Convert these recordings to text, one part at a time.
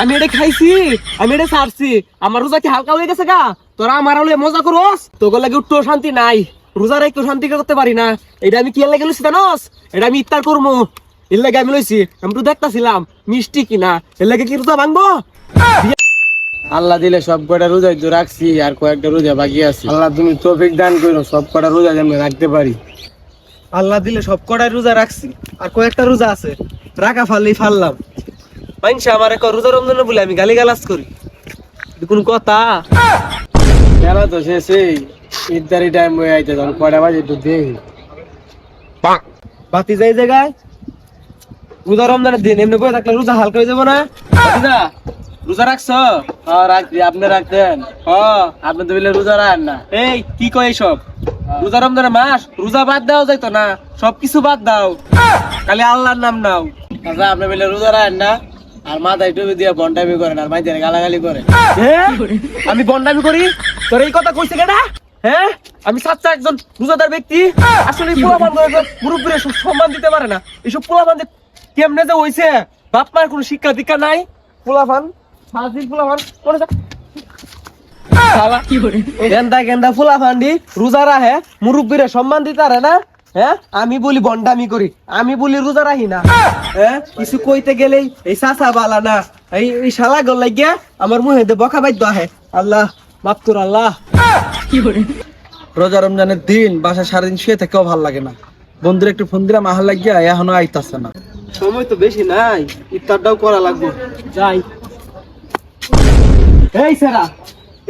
আমি এটা খাইছি আমি এটা সারছি। আমার রোজা কি হালকা হয়ে গেছে গা? তোরা আমার হলে মজা করস? তোকে লাগে একটু শান্তি নাই। রোজার একটু শান্তি করতে পারি না। এটা আমি কি লাগে লইছি জানোস? এটা আমি ইফতার করব এর লাগে আমি লইছি আমি তো দেখতাছিলাম মিষ্টি কিনা। এর লাগে কি রোজা ভাঙবো? আল্লাহ দিলে সব কটা রোজা তো রাখছি আর কয়েকটা রোজা বাকি আছে। আল্লাহ তুমি তৌফিক দান করো সব কটা রোজা যেন রাখতে পারি। আল্লাহ দিলে সব কটাই রোজা রাখছি আর কয়েকটা রোজা আছে। রাখা ফাললেই ফাললাম। আমার এক রোজা রমজান বলে আমি গালি গালাজ করি কোন কথা? খেলা তো শেষেই। ইফতারি টাইম হয়ে আইতে তখন কটা বাজে একটু দেখি। বাতি যাই জায়গায় রোজা রমজানের দিন এমনি বয়ে থাকলে রোজা হালকা হয়ে যাব না? রোজা রাখছ? হ্যাঁ রাখছি আপনি রাখতেন। হ্যাঁ আপনি তো বলে রোজা রাখেন না। এই কি কয় সব রোজা রমজানের মাস রোজা বাদ দাও যাইতো না। সবকিছু বাদ দাও। খালি আল্লাহর নাম নাও। আচ্ছা আপনি বলে রোজা রাখেন না? আর মাথায় টুপি দিয়ে বন্টামি করেন আর মাইদের গালাগালি করে। হ্যাঁ? আমি বন্ডামি করি? তোর এই কথা কইছে কেনা হ্যাঁ আমি সাচ্চা একজন রোজাদার ব্যক্তি। আসলে পোলাপান মুরব্বীরা সব সম্মান দিতে পারে না। এইসব পোলাপান যে কেমনে যে হইছে বাপ মায়ের কোনো শিক্ষা দীক্ষা নাই? পোলাপান? কোনে যা শালা, গেন্দা গেন্দা ফুলা দি রোজা রাহে মুরব্বীরা সম্মান দিতে পারে না? হ্যাঁ? আমি বলি বন্ডামি করি। আমি বলি রোজা রাহি না। হ্যাঁ? কিছু কইতে গেলেই এই চাচা বালা না। এই এই শালা গল লাগিয়া আমার মুহে দে বকা বাইদ্য আহে। আল্লাহ মাফ কর আল্লাহ। রোজা রমজানের দিন বাসা সারাদিন শুয়ে থেকেও ভালো লাগে না। বন্ধুরা একটু ফোন দিলাম আহার লাগিয়া এখনও আইতাছে না। সময় তো বেশি নাই ইফতারটাও করা লাগবে। যাই। এই সেরা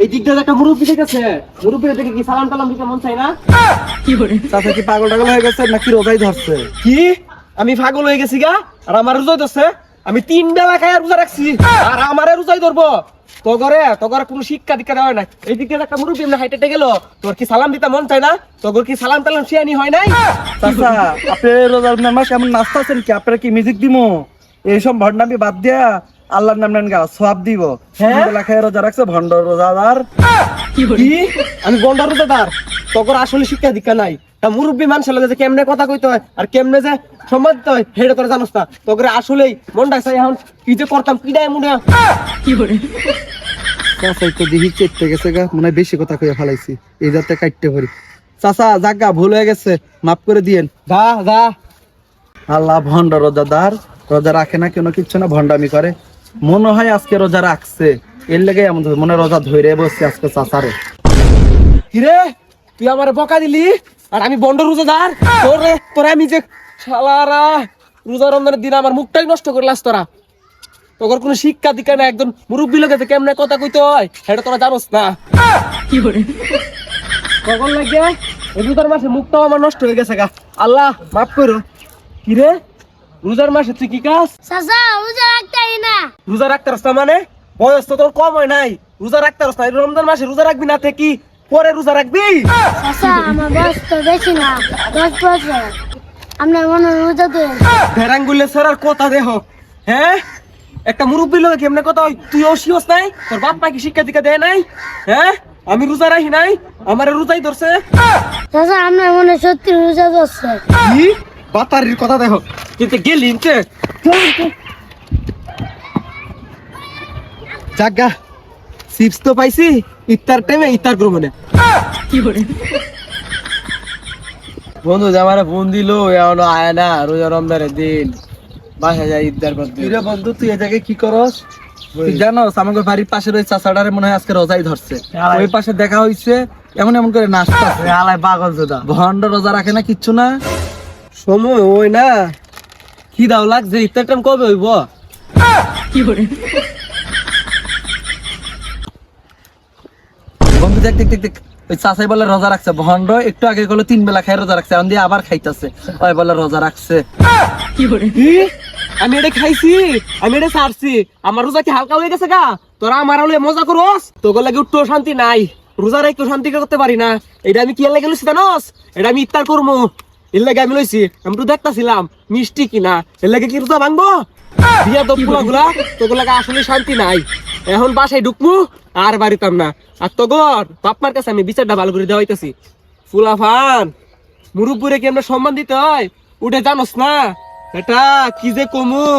এই দিকটা একটা মুরব্বী দেখেছে মুরব্বী দেখে কি সালাম টালাম দিতে মন চাই না? চাচা কি পাগল টাগল হয়ে গেছে নাকি রোজাই ধরছে? কি? আমি পাগল হয়ে গেছি গা? আর আমার রোজাই ধরছে? আমি তিন বেলা খাই রোজা রাখছি। আর আমারে রোজাই ধরবো। তগরে তগরে কোনো শিক্ষা দীক্ষা দেওয়া নাই। এই দিকে একটা মুরব্বী এমনি হাইটেটে গেল তোর কি সালাম দিতে মন চাই না? তগর কি সালাম টালাম শিয়ানি হয় নাই? চাচা আপনি রোজা রমজান মাস এমন নাস্তা আছেন কি? আপনারা কি মিউজিক দিমো? এইসব ভণ্ডামি বাদ দিয়া আল্লাহর নাম নেন গা সব দিব। হ্যাঁ? বেলা রোজা রাখছে ভণ্ড রোজাদার কি আমি রোজাদার তগর আসলে শিক্ষা দীক্ষা নাই। তা মুরব্বী মানুষের লগে যে কেমনে কথা কইতে হয় আর কেমনে যে সম্মান দিতে হয় সেটা তোরা জানোস না। তগরে আসলেই মনটা চাই এখন কি যে করতাম কি দেয় মনে হয়? চাচাই তো দিহি গেছে গা মনে হয় বেশি কথা কইয়া ফেলাইছি। এই যাতে কাটতে পারি চাচা জাগা ভুল হয়ে গেছে মাফ করে দিয়েন। যা যা। আল্লাহ ভণ্ড রোজাদার রোজা রাখে না কেন কিচ্ছু না ভণ্ডামি করে। মনে হয় আজকে রোজা রাখছে। এর লেগে এমন মনে রোজা ধরে বসছে আজকে চাচারে। কিরে? তুই আমার বকা দিলি? আর আমি বন্ড রোজাদার? তোর তোরা আমি যে শালারা, রোজা রমজানের দিন আমার মুখটাই নষ্ট করলাস তোরা। তোর কোনো শিক্ষা দীক্ষা না একজন মুরব্বী লোকে কেমনে কথা কইতে হয়? সেটা তোরা জানোস না। কি করে কখন লাগে রোজার মাসে মুখটাও আমার নষ্ট হয়ে গেছে গা। আল্লাহ, মাফ করো। কিরে? রোজার মাসে তুই কি কাজ? চাচা রোজা রাখতে হয় না। রোজা রাখতে রাস্তা মানে? বয়স তো তোর কম হয় নাই। রোজা রাখতে রাস্তা রমজান মাসে রোজা রাখবি না তে কি পরে রোজা রাখবি? চাচা আমার বয়স তো বেশি না দশ বছর। মনে রোজা দেন ফেরাঙ্গুলে স্যার কথা দেহ হ্যাঁ? একটা মুরব্বী লোক কেমনে কথা হয়? তুই অসিয়স নাই? তোর বাপ মা কি শিক্ষা দীক্ষা দেয় নাই? হ্যাঁ? আমি রোজা রাখি নাই? আমার রোজাই ধরছে? চাচা আপনার মনে সত্যি রোজা ধরছে। কি? বাতারির কথা দেখো কিন্তু গেলি চিপস তো পাইছি ইফতার টাইমে ইফতার করব না। বন্ধু আমার ফোন দিল এখনও আয় না রোজা রমজানের দিন। বাসা যায় ইফতার করতে। কিরে বন্ধু তুই এই জায়গায় কি করস? তুই জানোস আমাদের বাড়ির পাশে ওই চাচাটারে মনে হয় আজকে রোজাই ধরছে। ওই পাশে দেখা হইছে এমন এমন করে নাস্তা আলাই পাগল জোদা। ভণ্ড রোজা রাখে না কিচ্ছু না। সময় ওই না। কি দাও লাগছে ইফতার টাইম কবে হইব? কি করে বন্ধু দেখ দেখ দেখ ওই চাচাই বলে রোজা রাখছে। ভণ্ড একটু আগে গেলো তিন বেলা খাই রোজা রাখছে এখন দিয়ে আবার খাইতেছে। ওই বলে রোজা রাখছে। কি? করে আমি এটা খাইছি আমি এটা সারছি। আমার রোজা কি হালকা হয়ে গেছে গা? তোরা আমার হলে মজা করস? তোকে লাগে একটু শান্তি নাই। রোজার একটু শান্তি করতে পারি না। এটা আমি কি লাগে জানোস? এটা আমি ইফতার করব এর লাগে আমি লইছি, আমি তো দেখতাছিলাম মিষ্টি কিনা, এর লাগে কি রোজা ভাঙবো? বিয়া তো পুরা গুলা তোগুলা আসলে শান্তি নাই। এখন বাসায় ঢুকমু, আর বাড়িতাম না। আর তগর, বাপমার কাছে আমি বিচারটা ভালো করে দেওয়াইতেছি। ফুলাফান মুরুব্বুরে কেমনে সম্মান দিতে হয়? উঠে জানোস না? এটা কি যে কমু?